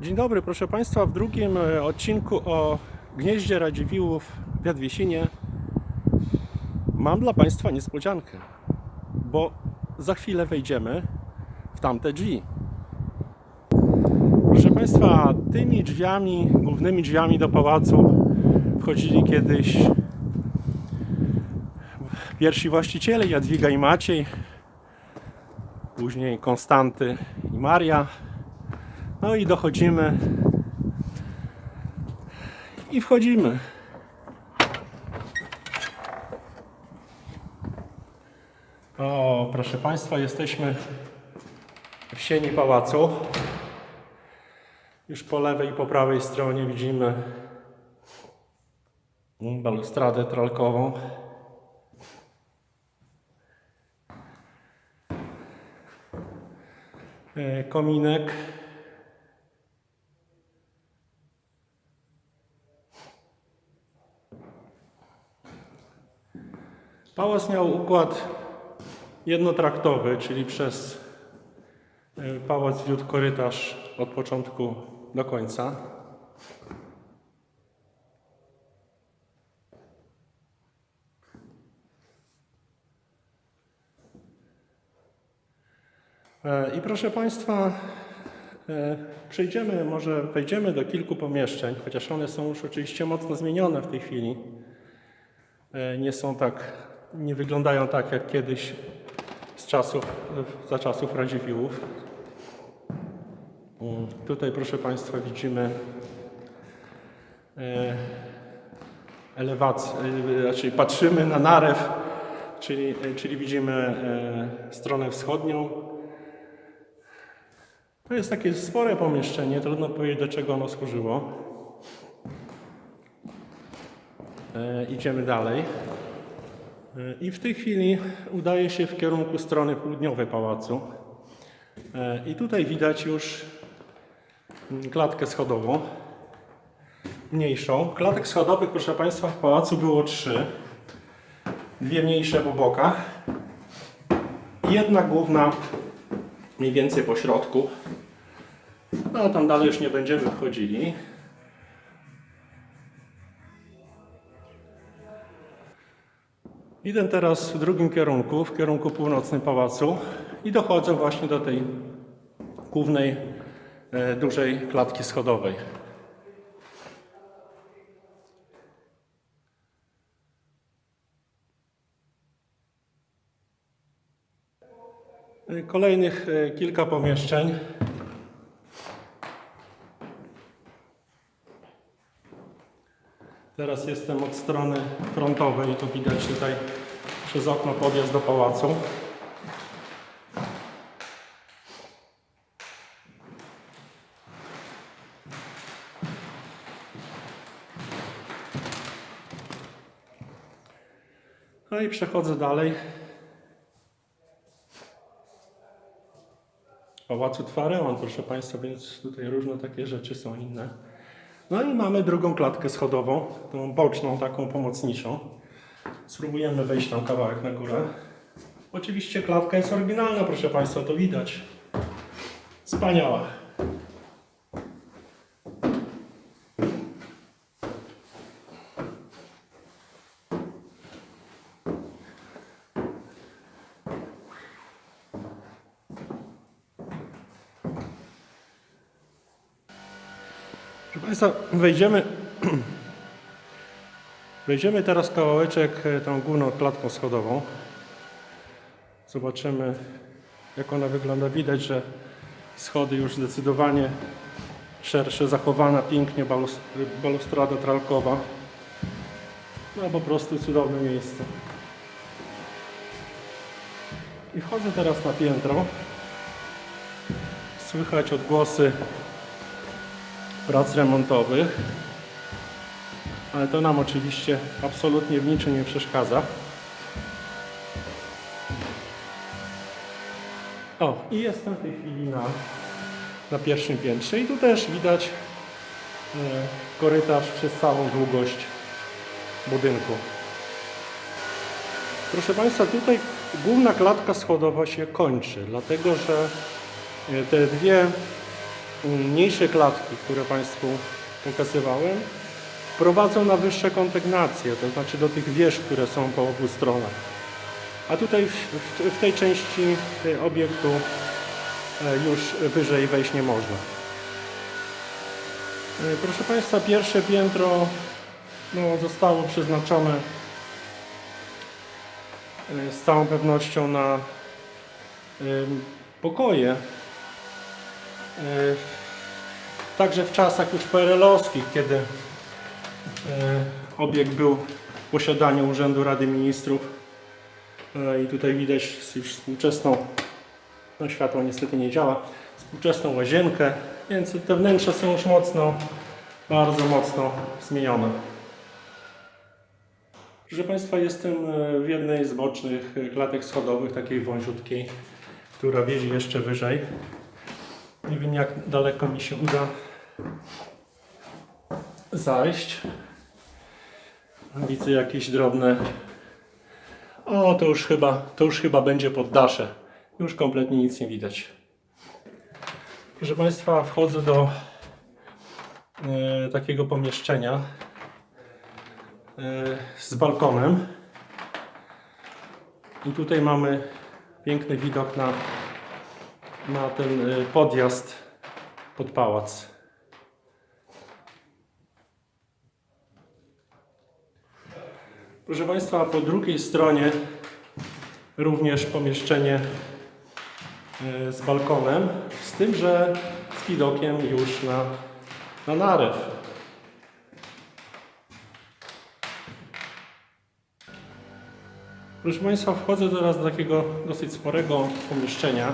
Dzień dobry, proszę Państwa. W drugim e, odcinku o gnieździe Radziwiłłów w Jadwiesinie mam dla Państwa niespodziankę, bo za chwilę wejdziemy w tamte drzwi. Proszę Państwa, tymi drzwiami, głównymi drzwiami do pałacu wchodzili kiedyś pierwsi właściciele Jadwiga i Maciej, później Konstanty i Maria. No i dochodzimy i wchodzimy. O, proszę Państwa, jesteśmy w sieni pałacu. Już po lewej i po prawej stronie widzimy balustradę tralkową. E, Kominek. Pałac miał układ jednotraktowy, czyli przez e, pałac wiódł korytarz od początku do końca. E, I proszę Państwa, e, przejdziemy, może wejdziemy do kilku pomieszczeń, chociaż one są już oczywiście mocno zmienione w tej chwili. Nie są tak, nie wyglądają tak jak kiedyś z czasów, za czasów Radziwiłłów. Mm, Tutaj proszę Państwa widzimy e, elewację, e, raczej patrzymy na narew, czyli, czyli widzimy e, stronę wschodnią. To jest takie spore pomieszczenie, trudno powiedzieć do czego ono służyło. Idziemy dalej. I w tej chwili udaje się w kierunku strony południowej pałacu. E, I tutaj widać już klatkę schodową, mniejszą. Klatek schodowych, proszę Państwa, w pałacu było trzy. Dwie mniejsze po bokach. Jedna główna mniej więcej po środku. No tam dalej już nie będziemy wchodzili. Idę teraz w drugim kierunku, w kierunku północnym pałacu i dochodzę właśnie do tej głównej, e, dużej klatki schodowej. E, Kolejnych e, kilka pomieszczeń. Teraz jestem od strony frontowej, to widać tutaj przez okno podjazd do pałacu. No i przechodzę dalej. Pałacu Twareon, proszę Państwa, więc tutaj różne takie rzeczy są inne. No i mamy drugą klatkę schodową, tą boczną, taką pomocniczą. Spróbujemy wejść tam kawałek na górę. Oczywiście klatka jest oryginalna, proszę Państwa, to widać. Wspaniała. Państwa, wejdziemy, wejdziemy teraz kawałeczek e, tą główną klatką schodową. Zobaczymy, jak ona wygląda. Widać, że schody już zdecydowanie szersze, zachowana pięknie balus- balustrada tralkowa. No po prostu cudowne miejsce. I wchodzę teraz na piętro. Słychać odgłosy prac remontowych. Ale to nam oczywiście absolutnie w niczym nie przeszkadza. O, i jestem w tej chwili na, na pierwszym piętrze i tu też widać e, korytarz przez całą długość budynku. Proszę Państwa, tutaj główna klatka schodowa się kończy, dlatego że e, te dwie mniejsze klatki, które Państwu pokazywałem, prowadzą na wyższe kondygnacje, to znaczy do tych wież, które są po obu stronach. A tutaj w, w, w tej części obiektu e, już wyżej wejść nie można. E, Proszę Państwa, pierwsze piętro no, zostało przeznaczone e, z całą pewnością na pokoje. E, Także w czasach już PRL-owskich, kiedy e, obiekt był w posiadaniu Urzędu Rady Ministrów E, i tutaj widać już współczesną, no światło niestety nie działa, współczesną łazienkę, więc te wnętrza są już mocno, bardzo mocno zmienione. Proszę Państwa, jestem w jednej z bocznych klatek schodowych, takiej wąziutkiej, która wiedzie jeszcze wyżej. Nie wiem jak daleko mi się uda zajść. Widzę jakieś drobne. O, to już chyba, to już chyba będzie poddasze. Już kompletnie nic nie widać. Proszę Państwa, wchodzę do e, takiego pomieszczenia e, z balkonem. I tutaj mamy piękny widok na, na ten e, podjazd pod pałac. Proszę Państwa, po drugiej stronie również pomieszczenie e, z balkonem, z tym, że z widokiem już na, na narew. Proszę Państwa, wchodzę teraz do takiego dosyć sporego pomieszczenia,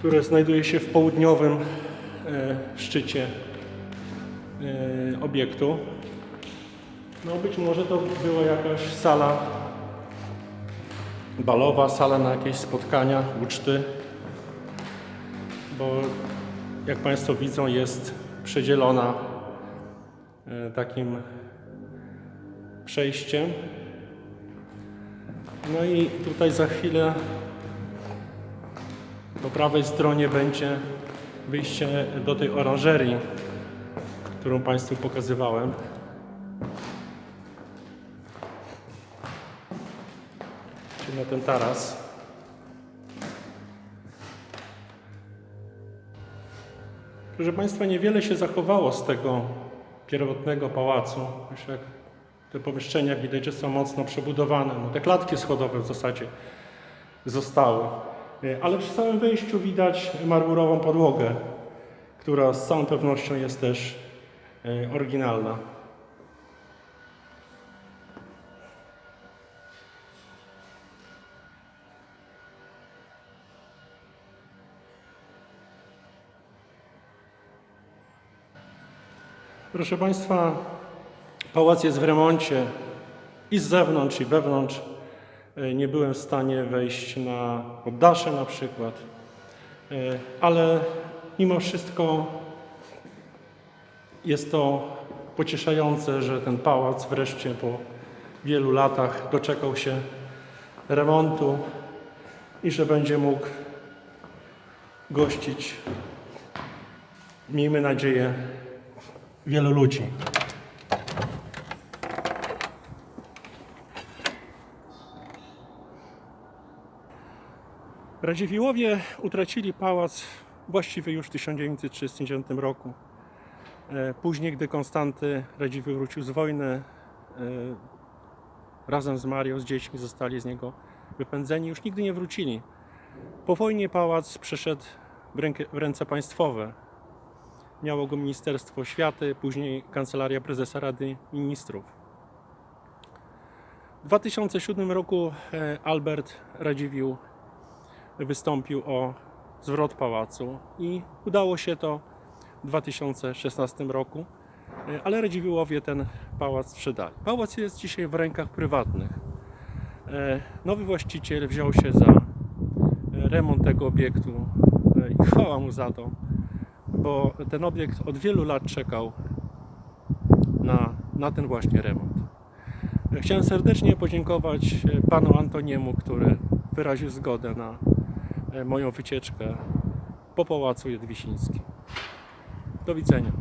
które znajduje się w południowym e, szczycie e, obiektu. No być może to była jakaś sala balowa, sala na jakieś spotkania, uczty, bo jak Państwo widzą jest przedzielona e, takim przejściem. No i tutaj za chwilę po prawej stronie będzie wyjście do tej oranżerii, którą Państwu pokazywałem. Czyli na ten taras. Proszę Państwa, niewiele się zachowało z tego pierwotnego pałacu. Już jak te pomieszczenia widać, że są mocno przebudowane. No, te klatki schodowe w zasadzie zostały. E, Ale przy samym wejściu widać marmurową podłogę, która z całą pewnością jest też e, oryginalna. Proszę Państwa, pałac jest w remoncie i z zewnątrz, i wewnątrz. E, Nie byłem w stanie wejść na poddasze na przykład, E, ale mimo wszystko jest to pocieszające, że ten pałac wreszcie po wielu latach doczekał się remontu i że będzie mógł gościć, miejmy nadzieję, wielu ludzi. Radziwiłłowie utracili pałac właściwie już w 1939 roku. E, Później, gdy Konstanty Radziwiłł wrócił z wojny, e, razem z Marią, z dziećmi zostali z niego wypędzeni, już nigdy nie wrócili. Po wojnie pałac przeszedł w ręce państwowe. Miało go Ministerstwo Oświaty, później Kancelaria Prezesa Rady Ministrów. W 2007 roku e, Albert Radziwiłł wystąpił o zwrot pałacu i udało się to w 2016 roku, e, ale Radziwiłłowie ten pałac sprzedali. Pałac jest dzisiaj w rękach prywatnych. E, Nowy właściciel wziął się za e, remont tego obiektu i chwała mu za to, bo ten obiekt od wielu lat czekał na, na ten właśnie remont. Chciałem serdecznie podziękować panu Antoniemu, który wyraził zgodę na moją wycieczkę po Pałacu Jedwisińskim. Do widzenia.